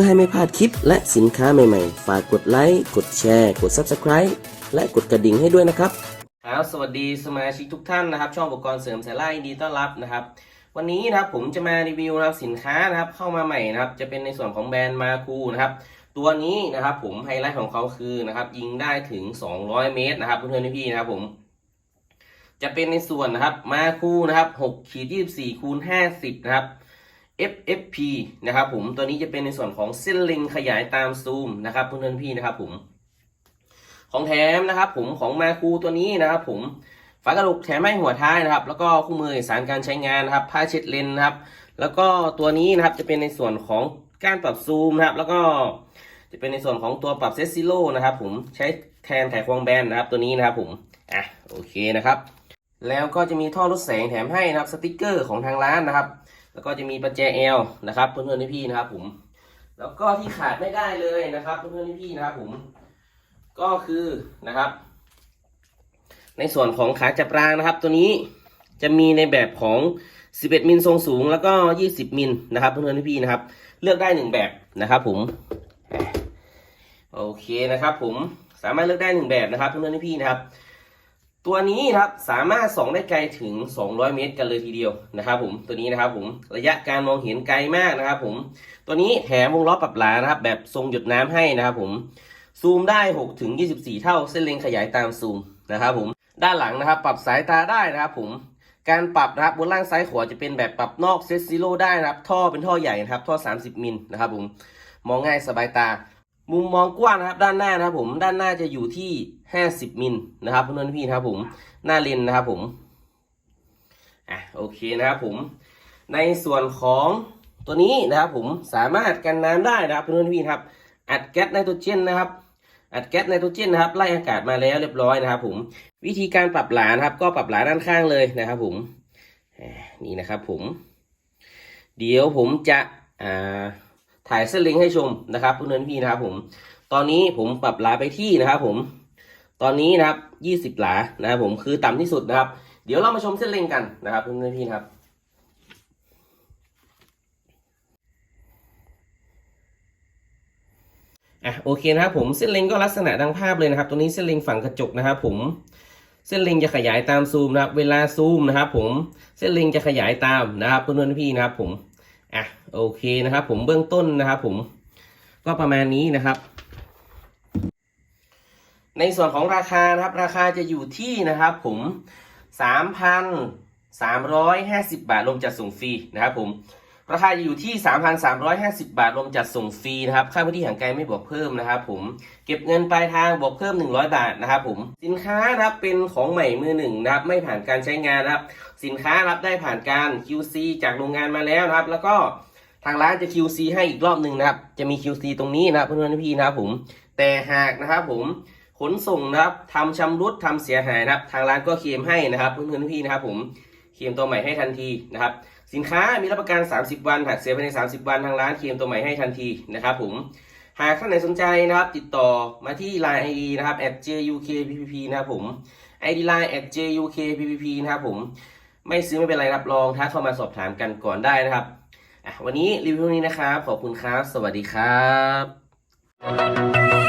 พื่อให้ไม่พลาดคลิปและสินค้าใหม่ๆ ฝากกดไลค์ กดแชร์ กด Subscribe และกดกระดิ่งให้ด้วยนะครับครับสวัสดีสมาชิกทุกท่านนะครับ ช่องอุปกรณ์เสริมสายไล่ดีต้อนรับนะครับ วันนี้นะครับผมจะมารีวิวนะครับสินค้านะครับเข้ามาใหม่นะครับ จะเป็นในส่วนของแบรนด์มาคูนะครับ ตัวนี้นะครับผมไฮไลท์ของเขาคือนะครับยิงได้ถึง 200 เมตรนะครับเพื่อนๆพี่ๆนะครับผมจะเป็นในส่วนนะครับมาคูนะครับ6ขีด24คูณ50นะครับ FFP นะครับผมตัวนี้จะเป็นในส่วนของเส้นเล็งขยายตามซูมนะครับเพื่อนๆพี่นะครับผมของแถมนะครับผมของมาคูตัวนี้นะครับผมฝากระดูกแถมให้หัวท้ายนะครับ แล้วก็คู่มือสารการใช้งานนะครับผ้าเช็ดเลนนะครับ แล้วก็ตัวนี้นะครับจะเป็นในส่วนของการปรับซูมนะครับ แล้วก็จะเป็นในส่วนของตัวปรับเซตซิโลนะครับ ผมใช้แทนไขควงแบนนะครับ ตัวนี้นะครับผมอะโอเคนะครับ แล้วก็จะมีท่อลดแสงแถมให้นะครับสติกเกอร์ของทางร้านนะครับแล้วก็จะมีประแจเอลนะครับเพื่อนๆพี่ๆนะครับผม แล้วก็ที่ขาดไม่ได้เลยนะครับ เพื่อนๆพี่ๆนะครับผม ก็คือนะครับ ในส่วนของขาจับรางนะครับ ตัวนี้จะมีในแบบของ 11 มิลทรงสูง แล้วก็ 20 มิลนะครับเพื่อนๆพี่ๆนะครับ เลือกได้หนึ่งแบบนะครับผมโอเคนะครับผมสามารถเลือกได้หนึ่งแบบนะครับเพื่อนๆพี่นะครับ ตัวนี้ครับสามารถส่องได้ไกลถึง 200 เมตรกันเลยทีเดียวนะครับผมตัวนี้นะครับผมระยะการมองเห็นไกลมากนะครับผมตัวนี้แถมวงล้อปรับหลานะครับแบบทรงหยดน้ำให้นะครับผมซูมได้6ถึง24 เท่าเส้นเล็งขยายตามซูมนะครับผมด้านหลังนะครับ ปรับสายตาได้นะครับผมการปรับนะครับบนล่างซ้ายขวาจะเป็นแบบปรับนอกเซตซิโร่ได้นะครับท่อเป็นท่อใหญ่นะครับท่อ 30 มิลนะครับผมมองง่ายสบายตา มุมมองกว้างนะครับ ด้านหน้านะครับผมด้านหน้าจะอยู่ที่ 50มิลนะครับเพื่อนๆพี่นะครับผมหน้าเลนนะครับผมอะโอเคนะครับผม ในส่วนของตัวนี้นะครับผมสามารถกันน้ำได้นะครับเพื่อนๆพี่ครับ อัดแก๊สไนโตรเจนนะครับ อัดแก๊สไนโตรเจนนะครับไล่อากาศมาแล้วเรียบร้อยนะครับผมวิธีการปรับหลานะครับ ก็ปรับหลาด้านข้างเลยนะครับผมนี่นะครับผม เดี๋ยวผมจะอ่า ถ่ายเส้นเล็งให้ชมนะครับเพื่อนพี่นะครับผมตอนนี้ผมปรับหลาไปที่นะครับผมตอนนี้นะครับยี่สิบหลานะครับผมคือต่ำที่สุดนะครับ เดี๋ยวเรามาชมเส้นเล็งกันนะครับเพื่อนพี่นะครับอะโอเคนะครับผมเส้นเล็งก็ลักษณะดังภาพเลยนะครับ ตัวนี้เส้นเล็งฝั่งกระจกนะครับผมเส้นเล็งจะขยายตามซูมนะครับ เวลาซูมนะครับผมเส้นเล็งจะขยายตามนะครับเพื่อนๆพี่นะครับผม อะโอเคนะครับ ผมเบื้องต้นนะครับ ผมก็ประมาณนี้นะครับ ในส่วนของราคานะครับ ราคาจะอยู่ที่นะครับ ผมสามพันสามร้อยห้าสิบบาทรวมจัดส่งฟรีนะครับ ผม ราคาจะอยู่ที่ 3,350 บาทรวมจัดส่งฟรีนะครับ ค่าพื้นที่ห่างไกลไม่บวกเพิ่มนะครับผม เก็บเงินปลายทางบวกเพิ่ม 100 บาทนะครับผม สินค้ารับเป็นของใหม่มือหนึ่งนะครับ ไม่ผ่านการใช้งานนะครับ สินค้ารับได้ผ่านการ QC จากโรงงานมาแล้วนะครับ แล้วก็ทางร้านจะ QC ให้อีกรอบหนึ่งนะครับ จะมี QC ตรงนี้นะครับเพื่อนๆพี่นะครับผม แต่หากนะครับผม ขนส่งนะครับทำชำรุดทำเสียหายนะครับ ทางร้านก็เคลมให้นะครับเพื่อนๆพี่นะครับผม เคลมตัวใหม่ให้ทันทีนะครับ สินค้ามีรับประกัน 30 วันหากเสียภายใน 30 วันทางร้านเคลมตัวใหม่ให้ทันทีนะครับผมหากท่านไหนสนใจนะครับ ติดต่อมาที่ Line ID นะครับ @jukppp นะครับผม ID Line @jukppp นะครับผมไม่ซื้อไม่เป็นไรรับรองถ้าเข้ามาสอบถามกันก่อนได้นะครับวันนี้รีวิวนี้นะครับ ขอบคุณครับ สวัสดีครับ